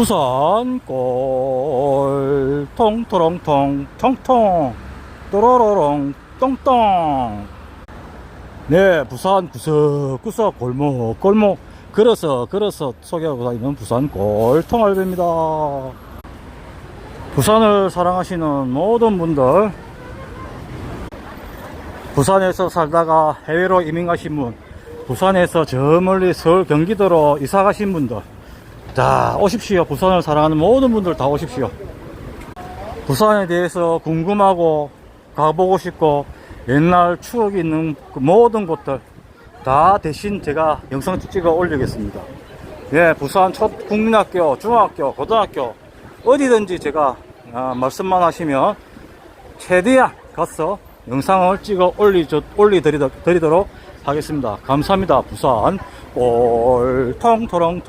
부산 꼴 통토롱통 통통 또로로롱 똥똥. 네 부산 구석구석 골목 골목. 걸어서 걸어서 소개하고 다니는 부산 꼴통알배입니다. 부산을 사랑하시는 모든 분들 부산에서 살다가 해외로 이민 가신 분 부산에서 저 멀리 서울 경기도로 이사 가신 분들 자 오십시오. 부산을 사랑하는 모든 분들 다 오십시오. 부산에 대해서 궁금하고 가보고 싶고 옛날 추억이 있는 그 모든 곳들 다 대신 제가 영상 찍어 올리겠습니다. 예 부산 첫 국민학교 중학교 고등학교 어디든지 제가 아, 말씀만 하시면 최대한 가서 영상을 찍어 올리, 올리드리도록 하겠습니다. 감사합니다. 부산 꼴통토롱통